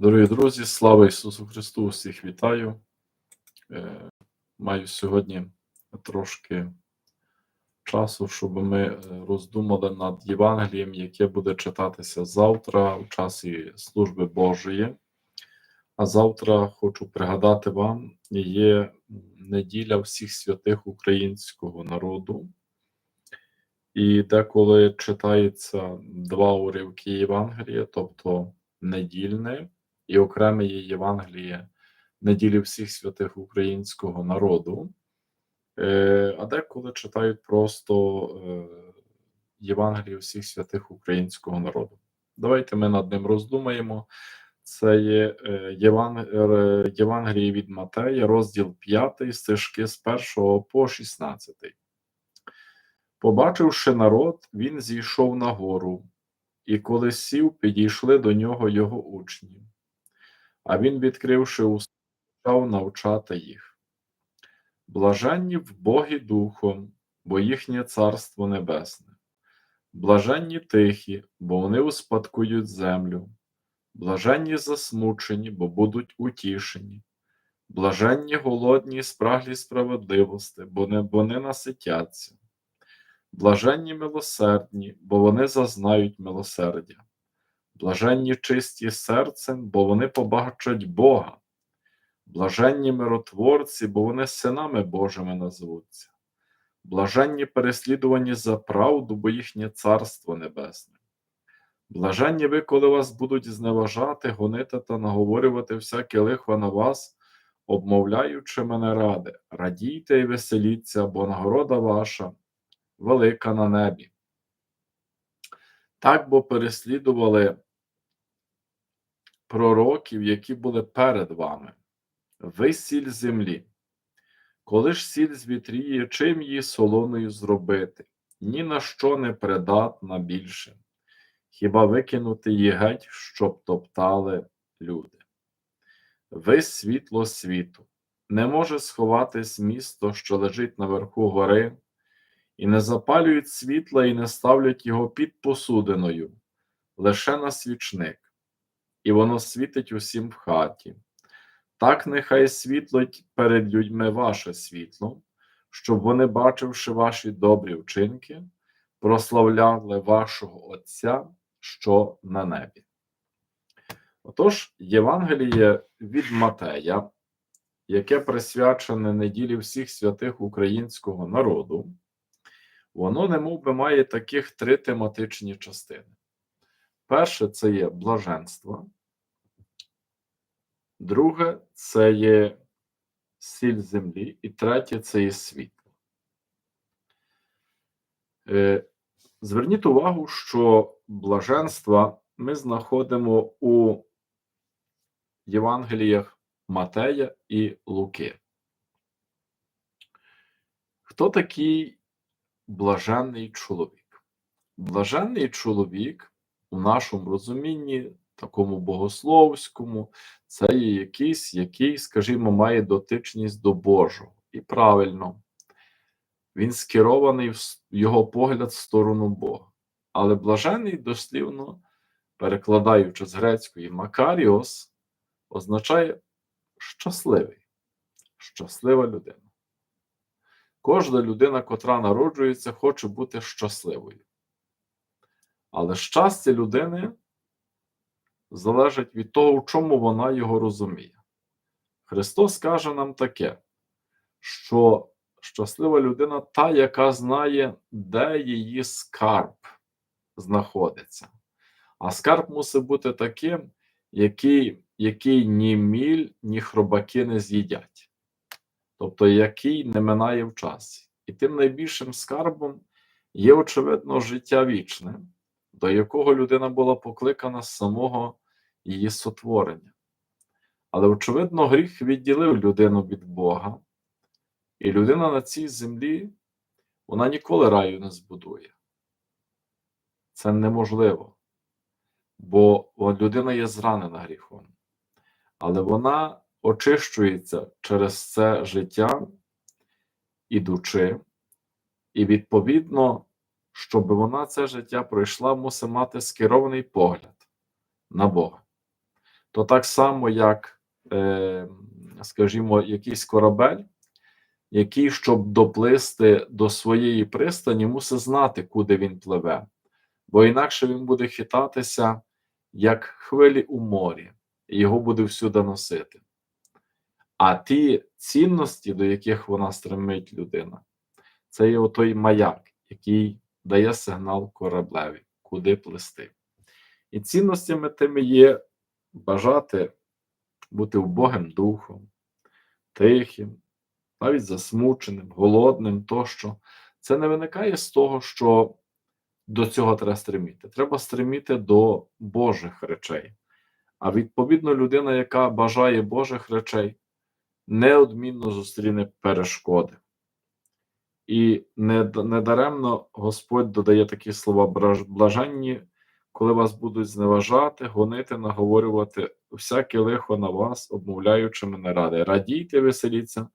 Дорогі друзі, слава Ісусу Христу! Усіх вітаю. Е, Маю сьогодні трошки часу, щоб ми е, роздумали над Євангелієм, яке буде читатися завтра у часі служби Божої. А завтра хочу пригадати вам, є неділя всіх святих українського народу. І деколи читається два уривки Євангелія, тобто недільне і окреме є Євангеліє неділі всіх святих українського народу, Е, а деколи читають просто е, Євангеліє всіх святих українського народу. Давайте ми над ним роздумаємо. Це є е, Єван... Євангеліє від Матея, розділ 5, стежки з 1 по 16. Побачивши народ, він зійшов на гору, і коли сів, підійшли до нього його учні. А він, відкривши уста, почав навчати їх. Блаженні в Богі Духом, бо їхнє Царство Небесне. Блаженні тихі, бо вони успадкують землю. Блаженні засмучені, бо будуть утішені. Блаженні голодні, і спраглі справедливості, бо не вони наситяться. Блаженні милосердні, бо вони зазнають милосердя. Блаженні чисті серцем, бо вони побачать Бога. Блаженні миротворці, бо вони синами Божими назвуться. Блаженні переслідувані за правду, бо їхнє царство небесне. Блаженні ви, коли вас будуть зневажати, гонити та наговорювати всяке лихо на вас, обмовляючи мене ради, радійте і веселіться, бо нагорода ваша велика на небі. Так бо переслідували пророків, які були перед вами. Ви сіль землі. Коли ж сіль звітріє, чим її солоною зробити? Ні на що не придатна більше, хіба викинути її геть, щоб топтали люди. Ви світло світу, не може сховатись місто, що лежить наверху гори, і не запалюють світла і не ставлять його під посудиною, лише на свічник, і воно світить усім в хаті. Так нехай світлить перед людьми ваше світло, щоб вони, бачивши ваші добрі вчинки, прославляли вашого Отця, що на небі. Отож, Євангеліє від Матея, яке присвячене неділі всіх святих українського народу, воно немов би має таких три тематичні частини. Перше це є блаженство. Друге це є сіль землі, і третє це є світло. Е, Зверніть увагу, що блаженства ми знаходимо у Євангеліях Матея і Луки. Хто такий блаженний чоловік? Блаженний чоловік у нашому розумінні, такому богословському, це є якийсь, який, скажімо, має дотичність до Божого. І правильно, він скерований в його погляд в сторону Бога. Але блажений дослівно, перекладаючи з грецької Макаріос, означає щасливий, щаслива людина. Кожна людина, котра народжується, хоче бути щасливою. Але щастя людини залежить від того, в чому вона його розуміє. Христос каже нам таке, що щаслива людина та, яка знає, де її скарб знаходиться. А скарб мусить бути таким, який, який ні міль, ні хробаки не з'їдять, тобто який не минає в часі. І тим найбільшим скарбом є, очевидно, життя вічне до якого людина була покликана з самого її сотворення. Але, очевидно, гріх відділив людину від Бога, і людина на цій землі вона ніколи раю не збудує. Це неможливо, бо людина є зранена гріхом, але вона очищується через це життя, ідучи, і відповідно щоб вона це життя пройшла, мусить мати скерований погляд на Бога. то так само, як, е, скажімо, якийсь корабель, який, щоб доплисти до своєї пристані, мусить знати, куди він пливе, бо інакше він буде хитатися, як хвилі у морі, і його буде всюди носити. А ті цінності, до яких вона стремить людина, це є отой маяк, який дає сигнал кораблеві, куди плисти. І цінностями тими є бажати бути убогим духом, тихим, навіть засмученим, голодним тощо. Це не виникає з того, що до цього треба стреміти. Треба стреміти до Божих речей. А відповідно, людина, яка бажає Божих речей, неодмінно зустріне перешкоди. І недаремно Господь додає такі слова блаженні, коли вас будуть зневажати, гонити, наговорювати всяке лихо на вас, обмовляючи мене ради. Радійте, веселіться,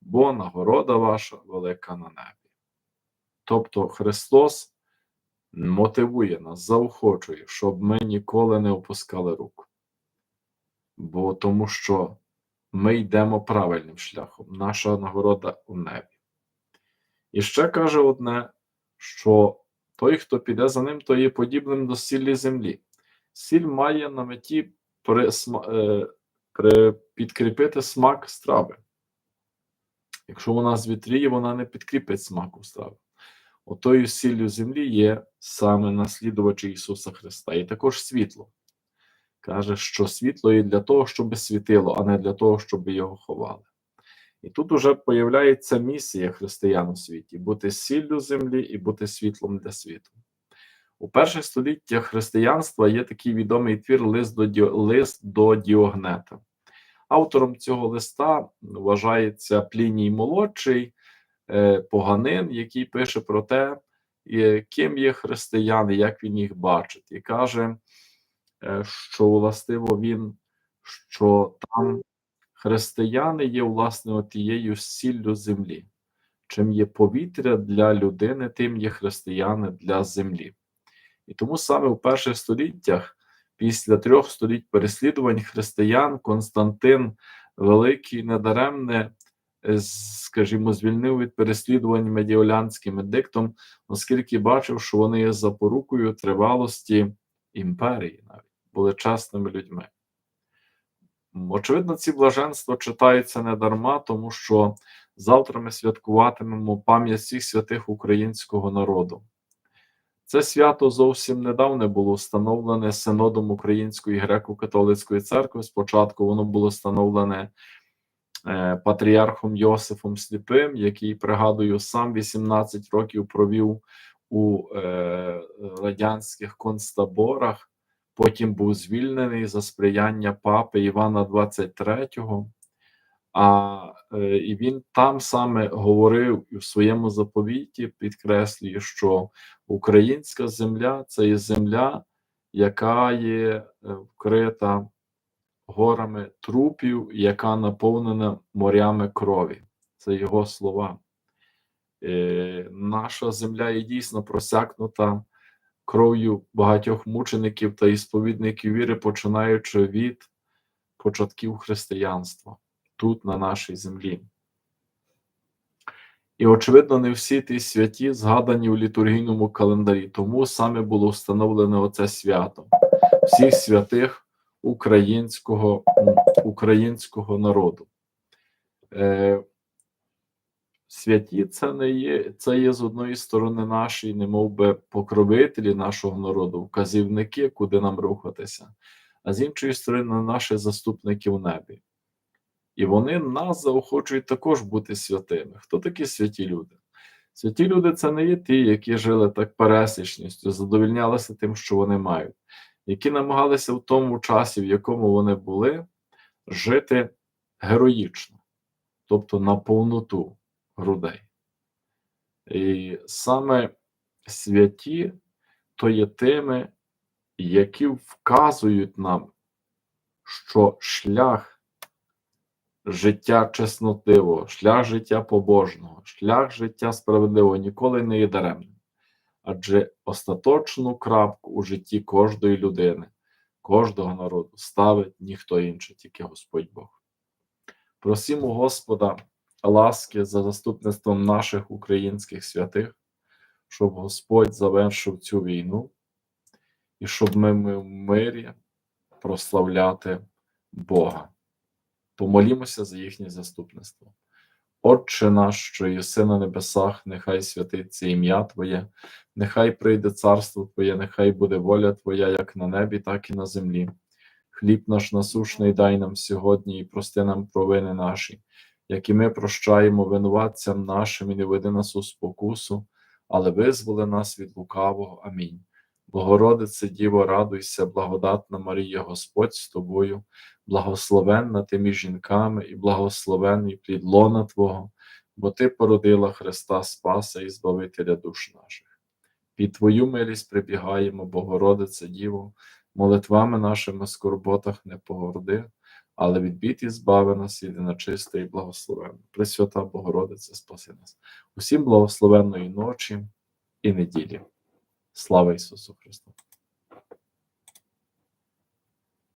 бо нагорода ваша велика на небі. Тобто Христос мотивує нас, заохочує, щоб ми ніколи не опускали рук. Бо тому що ми йдемо правильним шляхом, наша нагорода у небі. І ще каже одне, що той, хто піде за ним, то є подібним до сіллі землі. Сіль має на меті при, е, при, підкріпити смак страви. Якщо вона звітріє, вона не підкріпить смаку страви. Отою сіллю землі є саме наслідувачі Ісуса Христа, і також світло. Каже, що світло є для того, щоб світило, а не для того, щоб його ховали. І тут уже появляється місія християн у світі бути сіллю землі і бути світлом для світу. У перших століттях християнства є такий відомий твір Лист до, Ді... Лист до Діогнета. Автором цього листа вважається Пліній Молодший, е, поганин, який пише про те, ким є християни, як він їх бачить, і каже, е, що властиво він, що там християни є, власне, тією сіллю землі. Чим є повітря для людини, тим є християни для землі. І тому саме в перших століттях, після трьох століть переслідувань християн, Константин Великий недаремне, е, скажімо, звільнив від переслідувань медіолянським едиктом, оскільки бачив, що вони є запорукою тривалості імперії, навіть були чесними людьми. Очевидно, ці блаженства читаються не дарма, тому що завтра ми святкуватимемо пам'ять всіх святих українського народу. Це свято зовсім недавно було встановлене Синодом Української греко-католицької церкви. Спочатку воно було встановлене е, патріархом Йосифом Сліпим, який, пригадую, сам 18 років провів у е, радянських концтаборах потім був звільнений за сприяння папи Івана 23-го. А е, і він там саме говорив в своєму заповіті підкреслює, що українська земля це є земля, яка є е, вкрита горами трупів, яка наповнена морями крові. Це його слова. Е, Наша земля є дійсно просякнута кров'ю багатьох мучеників та ісповідників віри, починаючи від початків християнства тут, на нашій землі. І, очевидно, не всі ті святі згадані у літургійному календарі, тому саме було встановлене оце свято всіх святих українського українського народу. Е, Святі це не є, це є з одної сторони наші, не би, покровителі нашого народу, вказівники, куди нам рухатися, а з іншої сторони, наші заступники в небі. І вони нас заохочують також бути святими. Хто такі святі люди? Святі люди це не є ті, які жили так пересічністю, задовільнялися тим, що вони мають, які намагалися в тому часі, в якому вони були, жити героїчно, тобто на повноту грудей. І саме святі то є тими, які вказують нам, що шлях життя чеснотивого, шлях життя побожного, шлях життя справедливого ніколи не є даремним. Адже остаточну крапку у житті кожної людини кожного народу ставить ніхто інший, тільки Господь Бог. Просимо Господа ласки за заступництвом наших українських святих, щоб Господь завершив цю війну і щоб ми, ми в мирі прославляти Бога. Помолімося за їхнє заступництво. Отче наш, що єси на небесах, нехай святиться ім'я Твоє, нехай прийде царство Твоє, нехай буде воля Твоя, як на небі, так і на землі. Хліб наш насушний дай нам сьогодні і прости нам провини наші, як і ми прощаємо винуватцям нашим, і не веди нас у спокусу, але визволи нас від лукавого. Амінь. Богородице Діво, радуйся, благодатна Марія, Господь з тобою, благословенна ти між жінками, і благословенний плід лона Твого, бо Ти породила Христа Спаса і Збавителя душ наших. Під Твою милість прибігаємо, Богородице Діво, молитвами нашими скорботах не погорди, але від бід і збави нас єдина чиста і благословенна. Пресвята Богородиця, спаси нас. Усім благословенної ночі і неділі. Слава Ісусу Христу!